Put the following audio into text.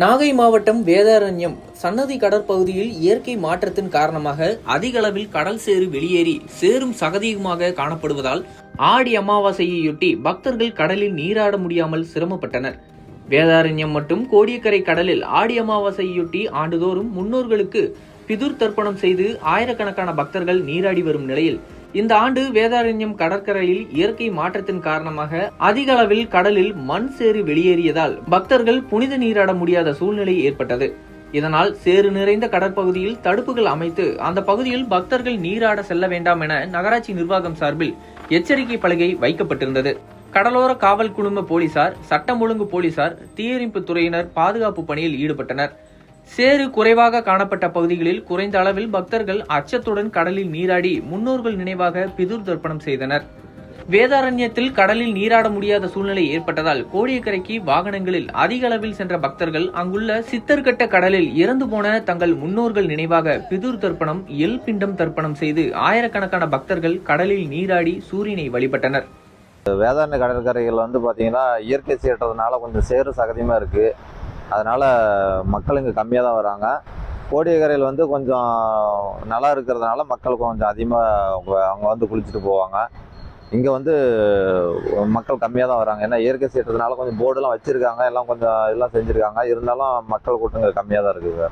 நாகை மாவட்டம் வேதாரண்யம் சன்னதி கடற்பகுதியில் இயற்கை மாற்றத்தின் காரணமாக அதிக அளவில் கடல் சேறு வெளியேறி சேரும் சகதியுமாக காணப்படுவதால் ஆடி அமாவாசையையொட்டி பக்தர்கள் கடலில் நீராட முடியாமல் சிரமப்பட்டனர். வேதாரண்யம் மற்றும் கோடியக்கரை கடலில் ஆடி அமாவாசையொட்டி ஆண்டுதோறும் முன்னோர்களுக்கு பிதுர் தர்ப்பணம் செய்து ஆயிரக்கணக்கான பக்தர்கள் நீராடி வரும் நிலையில் இந்த ஆண்டு வேதாரண்யம் கடற்கரையில் இயற்கை மாற்றத்தின் காரணமாக அதிக அளவில் கடலில் மண் சேறு வெளியேறியதால் பக்தர்கள் புனித நீராட முடியாத சூழ்நிலை ஏற்பட்டது. இதனால் சேறு நிறைந்த கடற்பகுதியில் தடுப்புகள் அமைத்து அந்த பகுதியில் பக்தர்கள் நீராட செல்ல வேண்டாம் என நகராட்சி நிர்வாகம் சார்பில் எச்சரிக்கை பலகை வைக்கப்பட்டிருந்தது. கடலோர காவல் குழும போலீசார் சட்டம் ஒழுங்கு போலீசார் தீயணைப்பு துறையினர் பாதுகாப்பு பணியில் ஈடுபட்டனர். சேறு குறைவாக காணப்பட்ட பகுதிகளில் குறைந்த அளவில் பக்தர்கள் அச்சத்துடன் கடலில் நீராடி முன்னோர்கள் நினைவாக பிதுர் தர்ப்பணம் செய்தனர். வேதாரண்யத்தில் கடலில் நீராட முடியாத சூழ்நிலை ஏற்பட்டதால் கோடியக்கரைக்கு வாகனங்களில் அதிக அளவில் சென்ற பக்தர்கள் அங்குள்ள சித்தர்கட்ட கடலில் இறந்து போன தங்கள் முன்னோர்கள் நினைவாக பிதுர் தர்ப்பணம் எல் பிண்டம் தர்ப்பணம் செய்து ஆயிரக்கணக்கான பக்தர்கள் கடலில் நீராடி சூரியனை வழிபட்டனர். வேதாரண்ய கடற்கரைகள் வந்து பார்த்தீங்கன்னா இயற்கை சீற்றதுனால கொஞ்சம் சேறு சகதியமாக இருக்குது அதனால் மக்கள் இங்கே கம்மியாக தான் வராங்க. கோடியக்கரையில் வந்து கொஞ்சம் நல்லா இருக்கிறதுனால மக்கள் கொஞ்சம் அதிகமாக அவங்க வந்து குளிச்சுட்டு போவாங்க. இங்கே வந்து மக்கள் கம்மியாக தான் வராங்க. ஏன்னா இயற்கை சீற்றதுனால கொஞ்சம் போர்டுலாம் வச்சுருக்காங்க. எல்லாம் கொஞ்சம் எல்லாம் செஞ்சுருக்காங்க. இருந்தாலும் மக்கள் கூட்டம் கம்மியாக தான் இருக்குது